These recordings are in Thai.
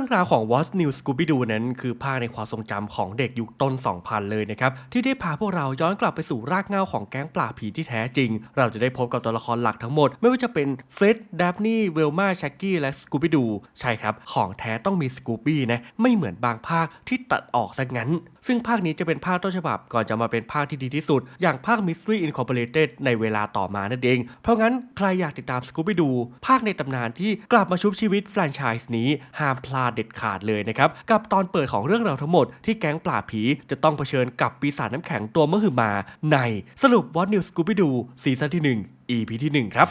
เรื่องราวของ What's New Scooby Doo นั้น คือภาคในความทรงจำของเด็กยุคต้น 2000 เลยนะครับ ที่ได้พาพวกเราย้อนกลับไปสู่รากเหง้าของแก๊งปราบผีที่แท้จริง เราจะได้พบกับตัวละครหลักทั้งหมด ไม่ว่าจะเป็นเฟร็ดดับนี่เวลมาแช็กกี้และสกูบี้ดูใช่ครับ ของแท้ต้องมีสกูบี้นะ ไม่เหมือนบางภาคที่ตัดออกซะงั้น ซึ่งภาคนี้จะเป็นภาคต้นฉบับก่อนจะมาเป็นภาคที่ดีที่สุด อย่างภาค Mystery Incorporated ในเวลาต่อมานั่นเอง เพราะงั้นใครอยากติดตาม Scooby Doo ภาคในตำนานที่กลับมาชุบชีวิตแฟรนไชส์นี้ห้ามพลาดเด็ดขาดเลยนะครับ กับตอนเปิดของเรื่องราวทั้งหมดที่แก๊งปราบผีจะต้องเผชิญกับปีศาจน้ำแข็งตัวมหึมา ในสรุปวอตนิวสกูบิดูซีซั่นที่ 1 EP ที่ 1 ครับ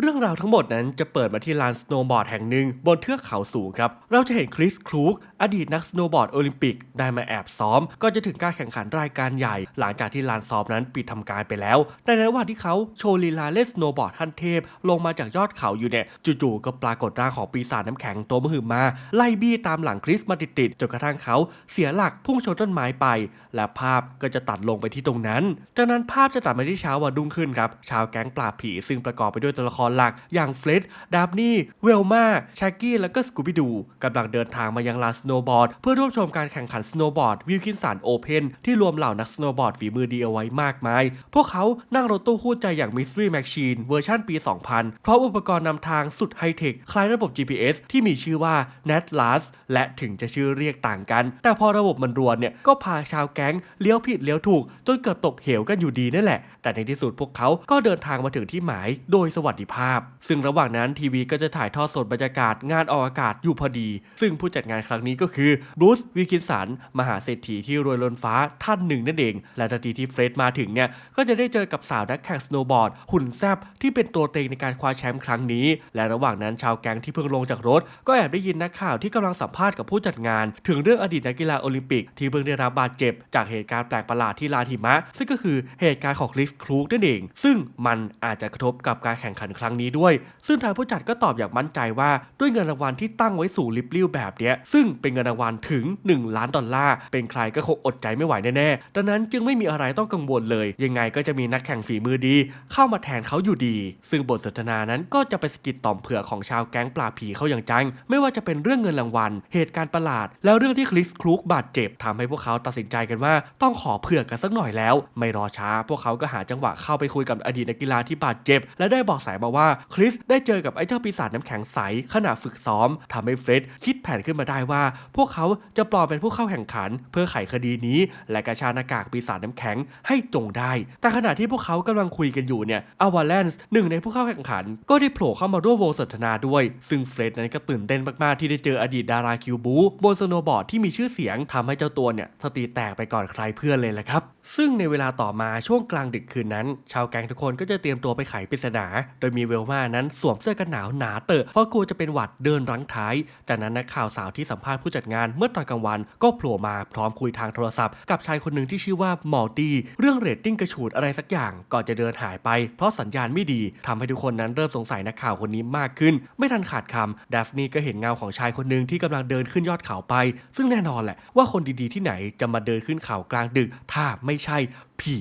เรื่องราวทั้งหมดนั้นจะเปิดมาที่ลานสโนว์บอร์ดแห่งหนึ่งบนเทือกเขาสูงครับ เราจะเห็นคริสครูก อดีตนักสโนว์บอร์ดโอลิมปิกได้มาแอบซ้อม ก็จะถึงการแข่งขันรายการใหญ่ หลังจากที่ลานซ้อมนั้นปิดทำการไปแล้ว ในระหว่างที่เขาโชว์ลีลาเล่นสโนว์บอร์ดขั้นเทพ ลงมาจากยอดเขาอยู่เนี่ยจู่ๆก็ปรากฏร่างของปีศาจน้ำแข็งตัวมหึมา ไล่บี้ตามหลังคริสมาติดๆจนกระทั่งเขาเสียหลักพุ่งชนต้นไม้ไป และภาพก็จะตัดลงไปที่ตรงนั้น จากนั้นภาพจะตัดมาที่เช้าวันรุ่งขึ้นครับชาวแก๊งปราบผีซึ่งประกอบไปด้วยตัวละครหลัก อย่างเฟรดดาบนี่เวลมาชากี้และก็สกูบิดูกำลังเดินทางมายังลานสโนว์บอร์ดเพื่อร่วมชมการแข่งขันสโนว์บอร์ดวิลคินสันโอเพนที่รวมเหล่านักสโนว์บอร์ดฝีมือดีเอาไว้มากมาย พวกเขานั่งรถตู้คู่ใจอย่าง Mystery Machine เวอร์ชันปี 2000 พร้อมอุปกรณ์นำทางสุดไฮเทคคล้ายระบบ GPS ที่มีชื่อว่า NatLas และถึงจะชื่อเรียกต่างกัน แต่พอระบบมันรวนเนี่ยก็พาชาวแก๊งเลี้ยวผิดเลี้ยวถูก จนเกือบตกเหวกันอยู่ดีนั่นแหละ แต่ในที่สุดพวกเขาก็เดินทางมาถึงที่หมายโดยสวัสดิภาพ ซึ่งระหว่างนั้นทีวีก็จะถ่ายทอดสดบรรยากาศงานออกอากาศอยู่พอดี ซึ่งผู้จัดงานครั้งนี้ก็คือบรูซวิลคินสันมหาเศรษฐีที่รวยล้นฟ้าท่านหนึ่งนั่นเอง และทันทีที่เฟรดมาถึงเนี่ยก็จะได้เจอกับสาวนักแข่งสโนว์บอร์ด หุ่นแซบที่เป็นตัวเต็งในการคว้าแชมป์ครั้งนี้ และระหว่างนั้นชาวแก๊งที่เพิ่งลงจากรถ ก็แอบได้ยินนักข่าวที่กำลังสัมภาษณ์กับผู้จัดงาน ถึงเรื่องอดีตนักกีฬาโอลิมปิกที่เพิ่งได้รับบาดเจ็บ จากเหตุการณ์แปลกประหลาดที่ลานหิมะ ซึ่งก็คือเหตุการณ์ของคริสครูกนั่นเอง ซึ่งมันอาจจะกระทบกับการแข่งขันครั้งนี้ด้วย ซึ่งทางผู้จัดก็ตอบอย่างมั่นใจว่าด้วยเงินรางวัลที่ตั้งไว้สูงลิบลิ่วแบบเนี้ยซึ่งเป็นเงินรางวัลถึง 1 ล้านดอลลาร์ เป็นใครก็คงอดใจไม่ไหวแน่ๆ ดังนั้นจึงไม่มีอะไรต้องกังวลเลย ยังไงก็จะมีนักแข่งฝีมือดี เข้ามาแทนเขาอยู่ดี ซึ่งบทสนทนานั้นก็จะไปสกิดต่อมเผือกของชาวแก๊งปลาผีเขาอย่างจัง ไม่ว่าจะเป็นเรื่องเงินรางวัล เหตุการณ์ประหลาด แล้วเรื่องที่คริสครูกบาดเจ็บทำให้พวกเขาตัดสินใจกันว่าต้องขอเผือกกันสักหน่อยแล้ว ไม่รอช้า พวกเขาก็หาจังหวะเข้าไปคุยกับอดีตนักกีฬาที่บาดเจ็บ และได้บอกสายมาว่าคริสได้เจอกับไอ้เจ้าปีศาจน้ำแข็งใสขณะฝึกซ้อมทำให้เฟรดคิดแผนขึ้นมาได้ว่าพวกเขาจะปลอมเป็นผู้เข้าแข่งขัน เพื่อไขคดีนี้ และกระชากหน้ากากปีศาจน้ำแข็งให้จงได้ แต่ขณะที่พวกเขากำลังคุยกันอยู่เนี่ยอวาแลนส์หนึ่งในผู้เข้าแข่งขัน ก็ได้โผล่เข้ามาร่วมวงสนทนาด้วย ซึ่งเฟร็ดนั้นก็ตื่นเต้นมากๆที่ได้เจออดีตดาราคิวบูบนสโนบอร์ดที่มีชื่อเสียงทำให้เจ้าตัวเนี่ยสติแตกไปก่อนใครเพื่อนเลยแหละครับ ซึ่งในเวลาต่อมาช่วงกลางดึกคืนนั้น ชาวแก๊งทุกคนก็จะเตรียมตัวไปไขปริศนา โดยมีเวลมานั้นสวมเสื้อกันหนาวหนาเตอะเพราะกลัวจะเป็นหวัดเดินรั้งท้าย จากนั้นนักข่าวสาวที่สัมภาษณ์ผู้จัดงานเมื่อตอนกลางวัน ก็โผล่มาพร้อมคุยทางโทรศัพท์ กับชายคนหนึ่งที่ชื่อว่าหมอตีเรื่องเรตติ้งกระฉูดอะไรสักอย่าง ก่อนจะเดินหายไป เพราะสัญญาณไม่ดีทำให้ทุกคนนั้นเริ่มสงสัยนักข่าวคนนี้มากขึ้น ไม่ทันขาดคำดัฟนี่ก็เห็นเงาของชายคนหนึ่งที่กำลังเดินขึ้นยอดเขาไป ซึ่งแน่นอนแหละว่าคนดีๆที่ไหนจะมาเดินขึ้นเขากลางดึก ถ้าไม่ใช่ผี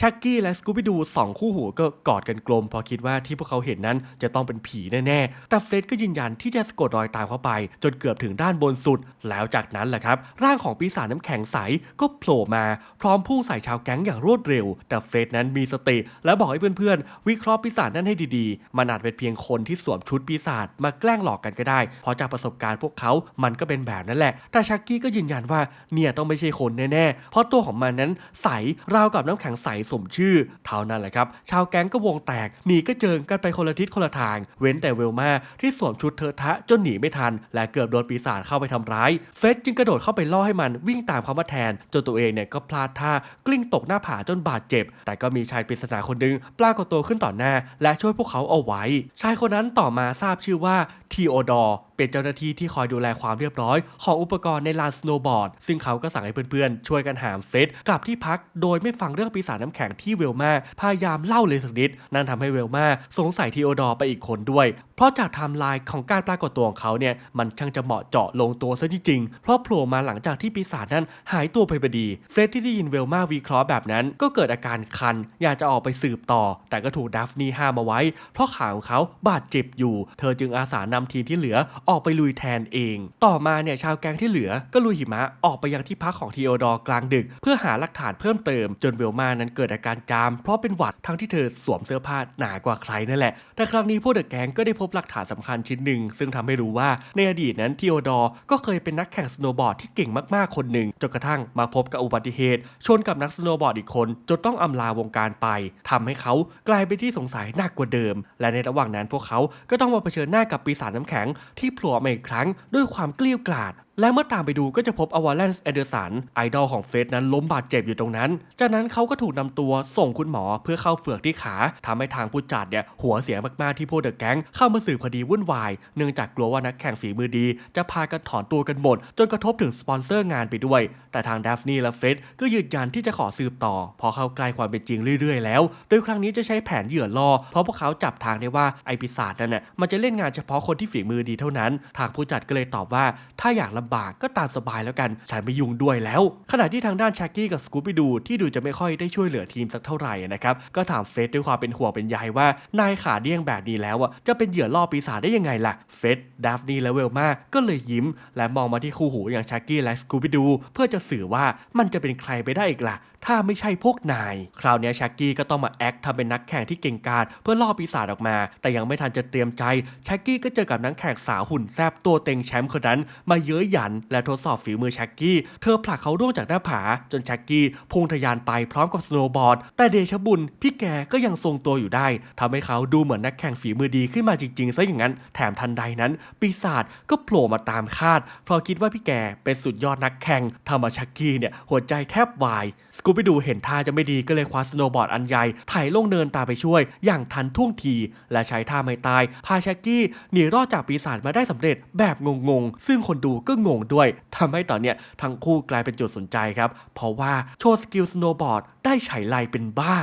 ชักกี้และสกูบิดูสองคู่หูก็กอดกันกลมพราะคิดว่าที่พวกเขาเห็นนั้นจะต้องเป็นผีแน่ๆ แต่เฟร็ดก็ยืนยันที่จะสะกดรอยตามเข้าไป จนเกือบถึงด้านบนสุด แล้วจากนั้นแหละครับ ร่างของปีศาจน้ำแข็งใสก็โผล่มา พร้อมพุ่งใส่ชาวแก๊งอย่างรวดเร็ว แต่เฟร็ดนั้นมีสติ และบอกให้เพื่อนๆ วิเคราะห์ปีศาจนั้นให้ดีๆ มันอาจเป็นเพียงคนที่สวมชุดปีศาจมาแกล้งหลอกกันก็ได้ เพราะจากประสบการณ์พวกเขา มันก็เป็นแบบนั้นแหละ แต่ชักกี้ก็ยืนยันว่าเนี่ยต้องไม่ใช่คนแน่ๆ เพราะตัวของมันนั้นใสราวกับน้ำแข็งใสสมชื่อ เท่านั้นแหละครับ ชาวแก๊งก็วงแตกหนีก็เจิงกันไปคนละทิศคนละทาง เว้นแต่เวลมาที่สวมชุดเทอะทะจนหนีไม่ทัน และเกือบโดนปีศาจเข้าไปทำร้าย เฟสจึงกระโดดเข้าไปล่อให้มันวิ่งตามเขามาแทน จนตัวเองเนี่ยก็พลาดท่ากลิ้งตกหน้าผาจนบาดเจ็บ แต่ก็มีชายปริศนาคนหนึงปรากฏตัวขึ้นต่อหน้า และช่วยพวกเขาเอาไว้ ชายคนนั้นต่อมาทราบชื่อว่าทีโอดอร์เป็นเจ้าหน้าที่ที่คอยดูแลความเรียบร้อย ของอุปกรณ์ในลานสโนว์บอร์ดซึ่งเขาก็สั่งให้เพื่อนๆช่วยกันหามเฟสกลับที่พักโดยไม่ฟังเรื่องปีศาจน้ำแข็งที่เวลมาพยายามเล่าเลยสักนิด นั่นทำให้เวลมาสงสัยทีโอดอร์ไปอีกคนด้วย เพราะจากไทม์ไลน์ของการปรากฏตัวของเขาเนี่ยมันช่างจะเหมาะเจาะลงตัวซะจริงๆ เพราะโผล่มาหลังจากที่ปีศาจนั้นหายตัวไปพอดี เฟรดที่ได้ยินเวลมาวิเคราะห์แบบนั้น ก็เกิดอาการคัน อยากจะออกไปสืบต่อ แต่ก็ถูกดัฟนี่ห้ามเอาไว้ เพราะขาของเขาบาดเจ็บอยู่ เธอจึงอาสานำทีมที่เหลือออกไปลุยแทนเอง ต่อมาเนี่ยชาวแก๊งที่เหลือก็ลุยหิมะออกไปยังที่พักของทีโอดอร์กลางดึก เพื่อหาหลักฐานเพิ่มเติม จนเวลมานั้นเกิดอาการจาม เพราะเป็นหวัดทั้งที่เธอสวมเสื้อผ้าหนากว่าใครนั่นแหละแต่ครั้งนี้พวกเดอะแก๊งก็ได้พบหลักฐานสำคัญชิ้นหนึ่ง ซึ่งทำให้รู้ว่าในอดีตนั้นทีโอดอร์ก็เคยเป็นนักแข่งสโนว์บอร์ดที่เก่งมากๆคนหนึ่งจนกระทั่งมาพบกับอุบัติเหตุ ชนกับนักสโนว์บอร์ดอีกคนจนต้องอำลาวงการไปทำให้เขากลายเป็นที่สงสัยหนักกว่าเดิม และในระหว่างนั้นพวกเขาก็ต้องมาเผชิญหน้ากับปีศาจน้ำแข็งที่โผล่มาอีกครั้งด้วยความเกลี้ยกล่อด และเมื่อตามไปดูก็จะพบอวาเลนส์เอเดอร์สันไอดอลของเฟสนั้นล้มบาดเจ็บอยู่ตรงนั้น จากนั้นเขาก็ถูกนำตัวส่งคุณหมอเพื่อเข้าเฝือกที่ขาทำให้ทางผู้จัดเนี่ยหัวเสียมากๆที่พวกเดอะแก๊งเข้ามาสืบคดีวุ่นวาย เนื่องจากกลัวว่านักแข่งฝีมือดี จะพากันถอนตัวกันหมด จนกระทบถึงสปอนเซอร์งานไปด้วย แต่ทางดัฟนี่และเฟสก็ยืนยันที่จะขอสืบต่อ พอเข้าใกล้ความเป็นจริงเรื่อยๆ แล้ว โดยครั้งนี้จะใช้แผนเหยื่อล่อ เพราะพวกเขาจับทางได้ว่าไอปีศาจนั่นน่ะมันจะเล่นงานเฉพาะคนที่ฝีมือดีเท่านั้น ทางผู้จัดก็เลยตอบว่าถ้าอยากลำบากก็ตามสบายแล้วกัน ฉันไม่ยุ่งด้วยแล้ว ขณะที่ทางด้านช็กกี้กับสกูปปี้ดูที่ดูจะไม่ค่อยได้ช่วยเหลือทีมสักเท่าไหร่นะครับก็ถามเฟสด้วยความเป็นห่วงเป็นใยว่านายขาเดี้ยงแบบนี้แล้วอะจะเป็นเหยื่อล่อปีศาจได้ยังไงล่ะเฟสดัฟนี่และเวลมาก็เลยยิ้ม และมองมาที่คู่หูอย่างช็กกี้และสกูปปี้ดูเพื่อจะสื่อว่ามันจะเป็นใครไปได้อีกล่ะถ้าไม่ใช่พวกนาย คราวนี้ช็กกี้ก็ต้องมาแอคทำเป็นนักแข่งที่เก่งกาจเพื่อล่อปีศาจออกมา แต่ยังไม่ทันจะเตรียมใจช็กกี้ก็เจอกับนักแข่งสาวหุ่นแซบตัวเต็งแชมป์คนนั้น มาเย้ยหยัน และทดสอบฝีมือแช็กกี้ เธอผลักเขาร่วงจากหน้าผา จนแช็กกี้พุ่งทะยานไปพร้อมกับสโนว์บอร์ด แต่เดชบุญพี่แกก็ยังทรงตัวอยู่ได้ทำให้เขาดูเหมือนนักแข่งฝีมือดีขึ้นมาจริงๆซะอย่างนั้น แถมทันใดนั้น ปีศาจก็โผล่มาตามคาด เพราะคิดว่าพี่แกเป็นสุดยอดนักแข่งทำเอาแช็กกี้เนี่ยหัวใจแทบวายสกูไปดูเห็นท่าจะไม่ดีก็เลยคว้าสโนว์บอร์ดอันใหญ่ไถ่ลงเนินตามไปช่วย อย่างทันท่วงที และใช้ท่าไม่ตายพาแช็กกี้หนีรอดจากปีศาจมาได้สำเร็จแบบงงๆซึ่งคนดูก็งงด้วยทำให้ตอนเนี้ยทั้งคู่กลายเป็นจุดสนใจครับ เพราะว่าโชว์สกิลสโนว์บอร์ดได้ฉายไลเป็นบ้า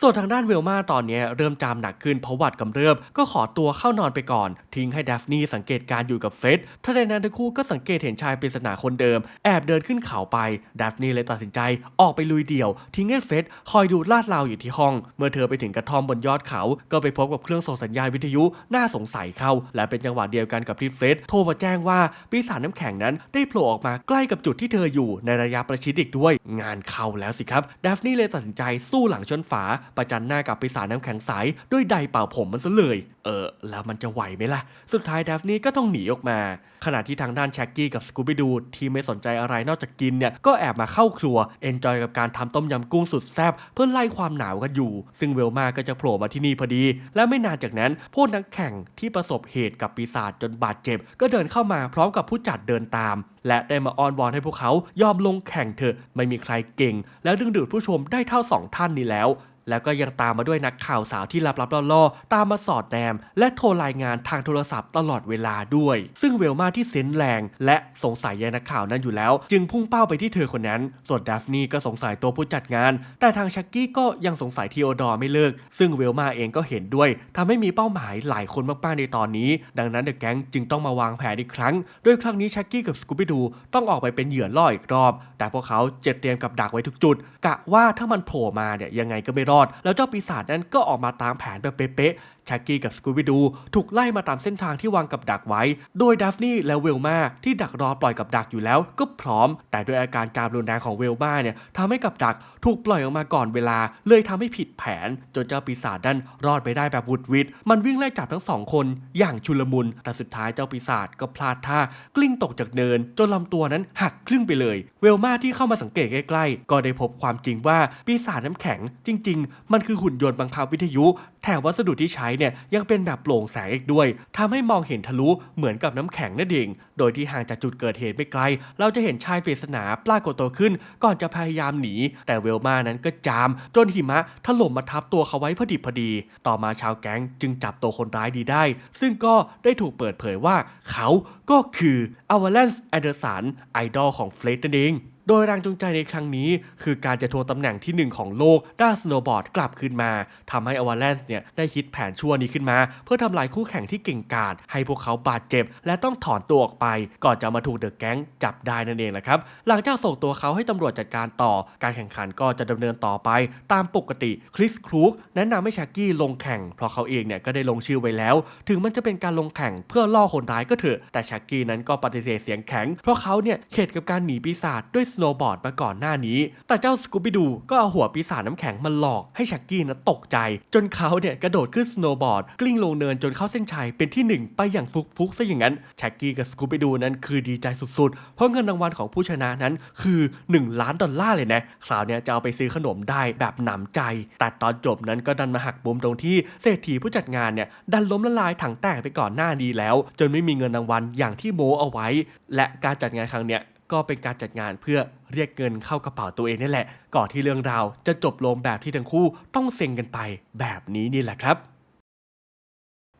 ส่วนทางด้านเวลมาตอนนี้เริ่มจามหนักขึ้นเพราะหวัดกำเริบก็ขอตัวเข้านอนไปก่อน ทิ้งให้ดัฟนี่สังเกตการอยู่กับเฟร็ดทันใดนั้นทั้งคู่ก็สังเกตเห็นชายปริศนาคนเดิม แอบเดินขึ้นเขาไป ดัฟนี่เลยตัดสินใจออกไปลุยเดี่ยว ทิ้งให้เฟร็ดคอยดูลาดราวอยู่ที่ห้อง เมื่อเธอไปถึงกระท่อมบนยอดเขา ก็ไปพบกับเครื่องส่งสัญญาณวิทยุน่าสงสัยเข้า และเป็นจังหวะเดียวกันกับที่เฟร็ดโทรมาแจ้งว่าปีศาจน้ำแข็งนั้นได้โผล่ออกมาใกล้กับจุดที่เธออยู่ในระยะประชิดอีกด้วย งานเข้าแล้วสิครับดัฟนี่เลยตัดสินใจสู้หลังชนฝาประจันหน้ากับปีศาจน้ำแข็งใสด้วยไดร์เป่าผมมันซะเลย เออ แล้วมันจะไหวไหมล่ะ สุดท้ายดัฟนี่ก็ต้องหนีออกมา ขณะที่ทางด้านแช็กกี้กับสกูบี้ดูที่ไม่สนใจอะไรนอกจากกินเนี่ย ก็แอบมาเข้าครัว เอนจอยกับการทำต้มยำกุ้งสุดแซ่บเพื่อไล่ความหนาวกันอยู่ ซึ่งเวลมาก็จะโผล่มาที่นี่พอดี และไม่นานจากนั้นพวกนักแข่งที่ประสบเหตุกับปีศาจจนบาดเจ็บ ก็เดินเข้ามาพร้อมกับผู้จัดเดินตาม และได้มาอ้อนวอนให้พวกเขายอมลงแข่งเถอะไม่มีใครเก่ง และดึงดูดผู้ชมได้เท่าสองท่านนี้แล้ว แล้วก็ยังตามมาด้วยนักข่าวสาวที่ลับๆล่อๆตามมาสอดแนม และโทรรายงานทางโทรศัพท์ตลอดเวลาด้วย ซึ่งเวลมาที่เซนแรง และสงสัยยายนักข่าวนั้นอยู่แล้ว จึงพุ่งเป้าไปที่เธอคนนั้น ส่วนดัฟนี่ก็สงสัยตัวผู้จัดงาน แต่ทางชักกี้ก็ยังสงสัยทีโอดอร์ไม่เลิก ซึ่งเวลมาเองก็เห็นด้วยทำให้มีเป้าหมายหลายคนมากๆในตอนนี้ ดังนั้นเดอะแก๊งจึงต้องมาวางแผนอีกครั้ง โดยครั้งนี้ชักกี้กับสกูบิดูต้องออกไปเป็นเหยื่อล่ออีกรอบ แต่พวกเขาเจ็ดเตรียมกับดักไว้ทุกจุด กะว่าถ้ามันโผล่มาเนี่ยยังไงก็ไม่รอดแล้วเจ้าปีศาจนั้นก็ออกมาตามแผนแบบเป๊ะ ช็กกี้กับสกูบิดูถูกไล่มาตามเส้นทางที่วางกับดักไว้ โดยดัฟนี่และเวลมาที่ดักรอปล่อยกับดักอยู่แล้วก็พร้อม แต่ด้วยอาการจามรุนแรงของเวลมาเนี่ยทำให้กับดักถูกปล่อยออกมาก่อนเวลา เลยทำให้ผิดแผน จนเจ้าปีศาจนั้นรอดไปได้แบบวุดวิดมันวิ่งไล่จับทั้งสองคนอย่างชุลมุน แต่สุดท้ายเจ้าปีศาจก็พลาดท่ากลิ้งตกจากเนิน จนลำตัวนั้นหักครึ่งไปเลย เวลมาที่เข้ามาสังเกตใกล้ๆก็ได้พบความจริงว่าปีศาจน้ำแข็งจริง ๆ มันคือหุ่นยนต์บังคับวิทยุ แถมวัสดุที่ใช้เนี่ยยังเป็นแบบโปร่งแสงอีกด้วยทำให้มองเห็นทะลุเหมือนกับน้ำแข็งนั่นเองโดยที่ห่างจากจุดเกิดเหตุไม่ไกล เราจะเห็นชายปริศนาปรากฏตัวขึ้น ก่อนจะพยายามหนี แต่เวลมานั้นก็จาม จนหิมะถล่มมาทับตัวเขาไว้พอดิบพอดี ต่อมาชาวแก๊งจึงจับตัวคนร้ายดีได้ ซึ่งก็ได้ถูกเปิดเผยว่า เขาก็คืออวาเลนส์แอนเดอร์สันไอดอลของเฟลตนั่นเอง โดยแรงจูงใจในครั้งนี้ คือการจะทวงตำแหน่งที่หนึ่งของโลกด้านสโนว์บอร์ดกลับคืนมาทำให้อวาแลนซ์เนี่ยได้คิดแผนชั่วนี้ขึ้นมา เพื่อทำลายคู่แข่งที่เก่งกาจให้พวกเขาบาดเจ็บ และต้องถอนตัวออกไป ก่อนจะมาถูกเดอะแก๊งจับได้นั่นเองแหละครับ หลังจากส่งตัวเขาให้ตำรวจจัดการต่อ การแข่งขันก็จะดำเนินต่อไป ตามปกติคริสครูกแนะนำให้แชกกี้ลงแข่ง เพราะเขาเองเนี่ยก็ได้ลงชื่อไว้แล้ว ถึงมันจะเป็นการลงแข่งเพื่อล่อคนร้ายก็เถอะแต่แชกกี้นั้นก็ปฏิเสธเสียงแข็งเพราะเขาเนี่ยเข็ดกับการหนีปีศาจด้วยสโนบอร์ดมาก่อนหน้านี้ แต่เจ้าสกูบิดูก็เอาหัวปีศาจน้ำแข็งมาหลอกให้แชกกี้นั้นตกใจ จนเขาเนี่ยกระโดดขึ้นสโนบอร์ดกลิ้งลงเนินจนเข้าเส้นชัยเป็นที่หนึ่งไปอย่างฟุกฟุกๆซะอย่างนั้นแชกกี้กับสกูบิดูนั้นคือดีใจสุดๆ เพราะเงินรางวัลของผู้ชนะนั้นคือ 1 ล้านดอลลาร์เลยนะคราวเนี้ยจะเอาไปซื้อขนมได้แบบหนำใจ แต่ตอนจบนั้นก็ดันมาหักมุมตรงที่เศรษฐีผู้จัดงานเนี่ยดันล้มละลายถังแตกไปก่อนหน้านี้แล้ว จนไม่มีเงินรางวัลอย่างที่โมเอาไว้ และการจัดงานครั้งเนี้ย ก็เป็นการจัดงานเพื่อเรียกเงินเข้ากระเป๋าตัวเองนี่แหละ ก่อนที่เรื่องราวจะจบลงแบบที่ทั้งคู่ต้องเซ็งกันไปแบบนี้นี่แหละครับ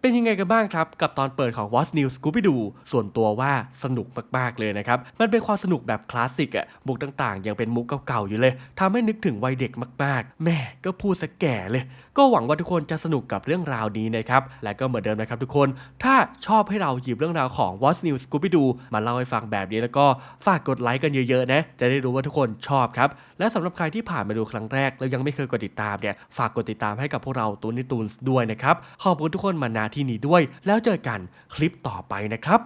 เป็นยังไงกันบ้างครับ กับตอนเปิดของ What's New Scooby Doo ส่วนตัวว่าสนุกมากๆเลยนะครับ มันเป็นความสนุกแบบคลาสสิกอะมุกต่างๆ ยังเป็นมุกเก่าๆอยู่เลยทำให้นึกถึงวัยเด็กมากๆ แม่ก็พูดสะแก่เลย ก็หวังว่าทุกคนจะสนุกกับเรื่องราวนี้นะครับ และก็เหมือนเดิมนะครับทุกคน ถ้าชอบให้เราหยิบเรื่องราวของ What's New Scooby Doo มาเล่าให้ฟังแบบนี้แล้วก็ฝากกดไลค์กันเยอะๆนะ จะได้รู้ว่าทุกคนชอบครับ และสำหรับใครที่ผ่านมาดูครั้งแรกแล้วยังไม่เคยกดติดตามเนี่ย ฝากกดติดตามให้กับพวกเราตูนนี่ตูนด้วยนะครับ ขอบคุณทุกคนมาณที่นี้ด้วย แล้วเจอกันคลิปต่อไปนะครับ